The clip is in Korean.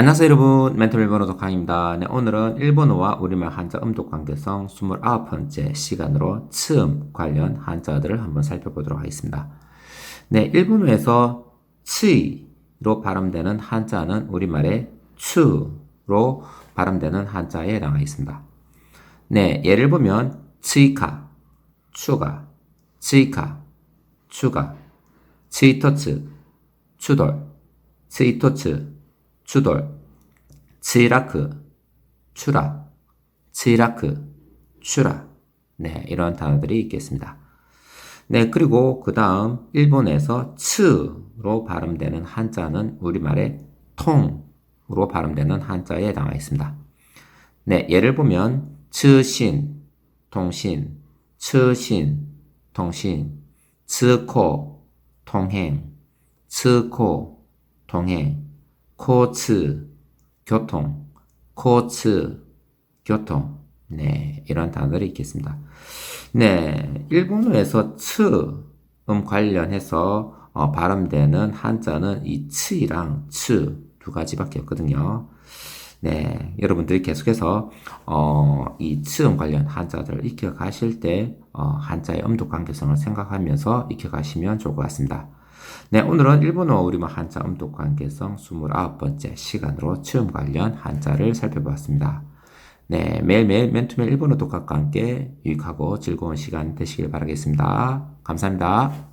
안녕하세요 여러분 멘토 일본어 독학입니다. 네, 오늘은 일본어와 우리말 한자 음독 관계성 29번째 시간으로 츠음 관련 한자들을 한번 살펴보도록 하겠습니다. 네, 일본어에서 츠이로 발음되는 한자는 우리말의 추로 발음되는 한자에 나와 있습니다. 네, 예를 보면 츠이카, 추가, 츠이카, 추가, 츠이토츠, 추돌, 츠이토츠, 추돌, 츠이라크, 추라, 츠이라크, 추라. 네, 이런 단어들이 있겠습니다. 네, 그리고 그 다음 일본에서 츠로 발음되는 한자는 우리말의 통으로 발음되는 한자에 나와 있습니다. 네, 예를 보면 츠신, 통신, 츠신, 통신, 츠코, 통행, 츠코, 통행, 코츠, 교통, 코츠, 교통. 네, 이런 단어들이 있겠습니다. 네, 일본어에서 츠, 음 관련해서 어, 발음되는 한자는 이 츠이랑 츠 두 가지밖에 없거든요. 네, 여러분들이 계속해서 어, 이 츠음 관련 한자들을 익혀 가실 때 어, 한자의 음독 관계성을 생각하면서 익혀 가시면 좋을 것 같습니다. 네, 오늘은 일본어 우리말 한자 음독 관계성 29번째 시간으로 츠음 관련 한자를 살펴보았습니다. 네, 매일매일 맨투맨 일본어 독학과 함께 유익하고 즐거운 시간 되시길 바라겠습니다. 감사합니다.